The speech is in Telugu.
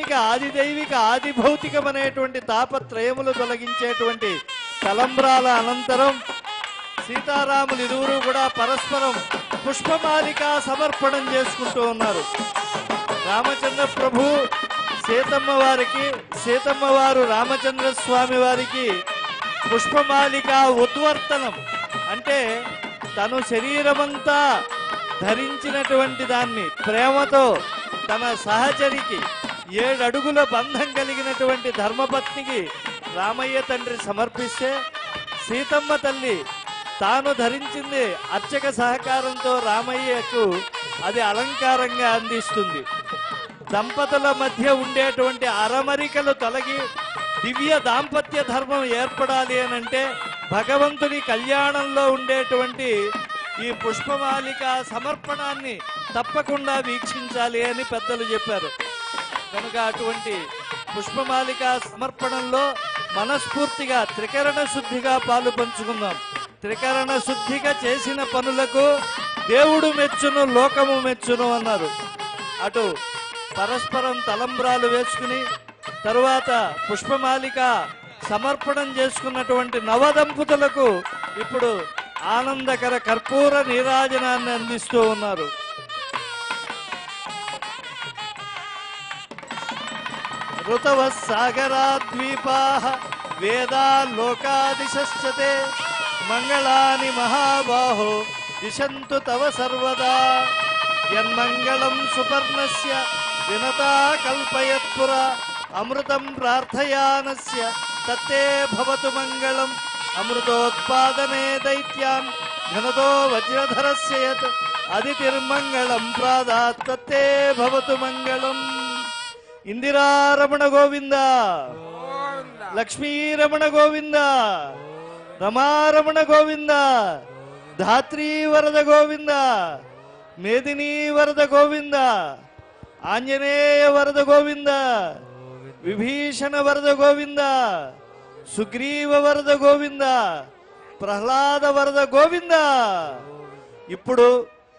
ఆధ్యాత్మిక ఆదిదైవిక ఆది భౌతికమనేటువంటి తాపత్రయములు తొలగించేటువంటి తలంబ్రాల అనంతరం సీతారాములు ఇరువురు కూడా పరస్పరం పుష్పమాలిక సమర్పణం చేసుకుంటూ ఉన్నారు. రామచంద్ర ప్రభు సీతమ్మ వారికి సీతమ్మ వారు రామచంద్ర స్వామి వారికి పుష్పమాలిక ఉద్వర్తనం అంటే తను శరీరమంతా ధరించినటువంటి దాన్ని ప్రేమతో తన సహచరికి ఏడడుగుల బంధం కలిగినటువంటి ధర్మపత్నికి రామయ్య తండ్రి సమర్పిస్తే సీతమ్మ తల్లి తాను ధరించింది అర్చక సహకారంతో రామయ్యకు అది అలంకారంగా అందిస్తుంది. దంపతుల మధ్య ఉండేటువంటి అరమరికలు తొలగి దివ్య దాంపత్య ధర్మం ఏర్పడాలి అని అంటే భగవంతుని కళ్యాణంలో ఉండేటువంటి ఈ పుష్పమాలిక సమర్పణాన్ని తప్పకుండా వీక్షించాలి అని పెద్దలు చెప్పారు. కనుక అటువంటి పుష్పమాలిక సమర్పణంలో మనస్ఫూర్తిగా త్రికరణ శుద్ధిగా పాలు పంచుకుందాం. త్రికరణ శుద్ధిగా చేసిన పనులకు దేవుడు మెచ్చును లోకము మెచ్చును అన్నారు. అటు పరస్పరం తలంబ్రాలు వేసుకుని తరువాత పుష్పమాలిక సమర్పణం చేసుకున్నటువంటి నవదంపతులకు ఇప్పుడు ఆనందకర కర్పూర నీరాజనాన్ని అందిస్తూ ఉన్నారు. ఋతవ సాగరాద్వీపా వేదా లోకాదిశశ్చతే మంగళాని మహాబాహో దిశంతు తవ సర్వదా యన్మంగళం సుపర్ణస్య వినతా కల్పయత్పుర అమృతం ప్రార్థయానస్య తత్తే భవతు మంగళం అమృతోత్పాదనే దైత్యాన్ ఘనతో వజ్రధరస్య యత్ అదితిర్మంగళం ప్రాదాత్ తత్తే భవతు మంగళం ఇందిరారమణ గోవింద లక్ష్మీరమణ గోవింద రమారమణ గోవింద ధాత్రీ వరద గోవింద మేదినీ వరద గోవింద ఆంజనేయ వరద గోవింద విభీషణ వరద గోవింద సుగ్రీవ వరద గోవింద ప్రహ్లాద వరద గోవింద ఇప్పుడు